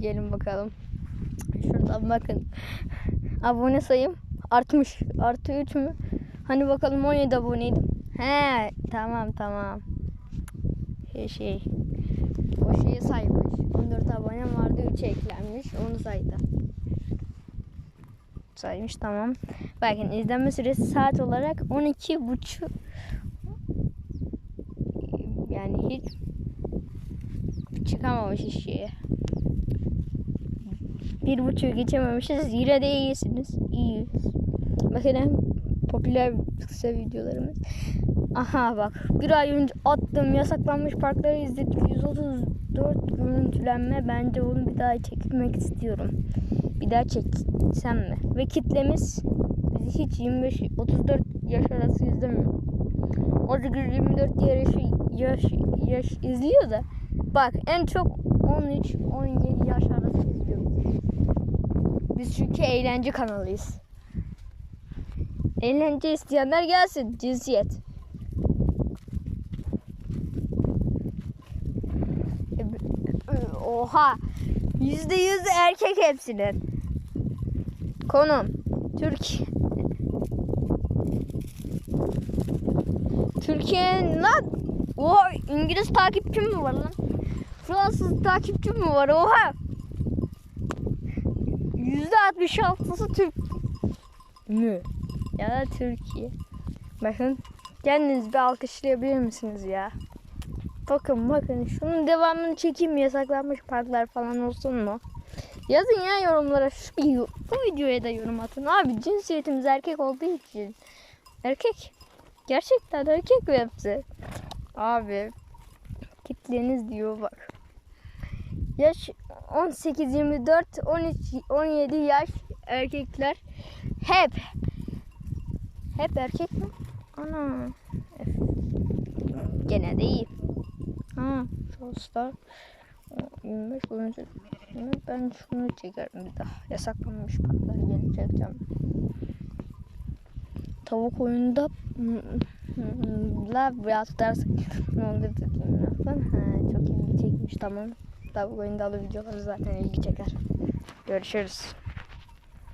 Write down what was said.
Gelin bakalım. Şuradan bakın. Abone sayım artmış. Artı 3 mü? Hani bakalım 17 aboneydim. He tamam tamam. Şey şey. O şeyi saymış. 14 abonem vardı 3 eklenmiş. Onu saydı. Saymış tamam. Bakın izlenme süresi saat olarak 12 buçuk. Yani hiç çıkamamış işe. Bir buçuk geçememişiz. Yine de iyisiniz. İyiyiz. Hem popüler kısa videolarımız. Aha bak. Bir ay önce attığım yasaklanmış parkları izledik. 134 görüntülenme. Bence onu bir daha çekmek istiyorum. Bir daha çeksem mi? Ve kitlemiz bizi hiç 25-34 yaş arası izlemiyor. 18-24 yaş, yaş, yaş izliyor da bak en çok 13-17 yaş arası izliyor. Biz çünkü eğlence kanalıyız. Eğlence isteyenler gelsin. Cinsiyet. Oha. Yüzde yüz erkek hepsinin. Konum. Türkiye. Türkiye'nin lan. Oha İngiliz takipçim mi var lan? Fransız takipçim mi var? Oha. Yüzde altmış altısı Türk mü? Ya da Türkiye. Bakın kendiniz bir alkışlayabilir misiniz ya? Bakın bakın şunun devamını çekeyim? Yasaklanmış parklar falan olsun mu? Yazın ya yorumlara şu bu videoya da yorum atın. Abi cinsiyetimiz erkek olduğu için. Erkek. Gerçekten erkek mi hepsi? Abi kitleniz diyor bak. Yaş 18, 24, 13, 17 yaş erkekler hep hep erkek mi? Ana. Gene de iyi. Ha, Frostlar 25 oyuncu. Ben şunu çekerim bir daha. Yasaklanmış patlar yeni çekeceğim. Tavuk oyunda la biraz ders ne oldu yaptım. Ha, çok ilgi çekmiş tamam. Tavuk oyunda alı videoları zaten ilgi çeker. Görüşürüz.